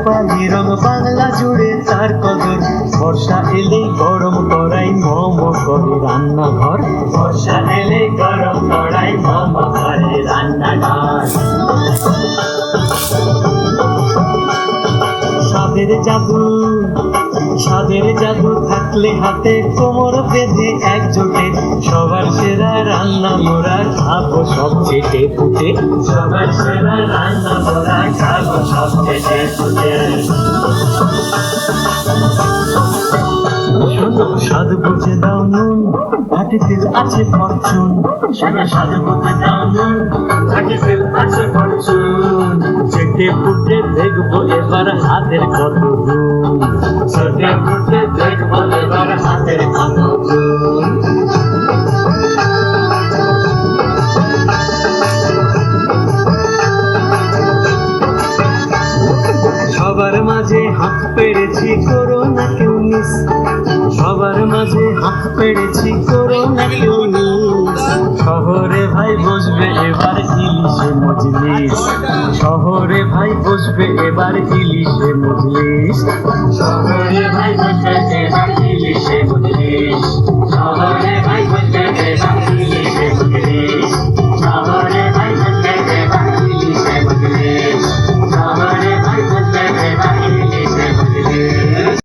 রূপালি রং বাংলা জুড়ে তার কদর। বর্ষা এলেই গরম করাই মম করে রান্নাঘর। বর্ষা এলে গরম করাই মম করে রান্নাঘর। স্বাদের জাদু স্বাদের জাদু থাকলে হাতে কোমর বেঁধে একজোটে সবার সেরা রান্না মোরা খাব সব চেটে ফুটে সবার সেরা রান্না মোরা খাব স্বাদ বুঝে দাও নুন আছে আছে ফরচুন। চেটে দেখব এবার হাতের কত গুণ মাঝে হাত পেরেছি, করোনা কেউ মিস সবার মাঝে হাত পেরেছি, করোনা কেউ মিস শহরে ভাই বসবে, এবার ইলিশে মজলিস। শহরে ভাই বসবে, এবার ইলিশে মজলিস। শহরে ভাই বসবে, এবার ইলিশে মজলিস।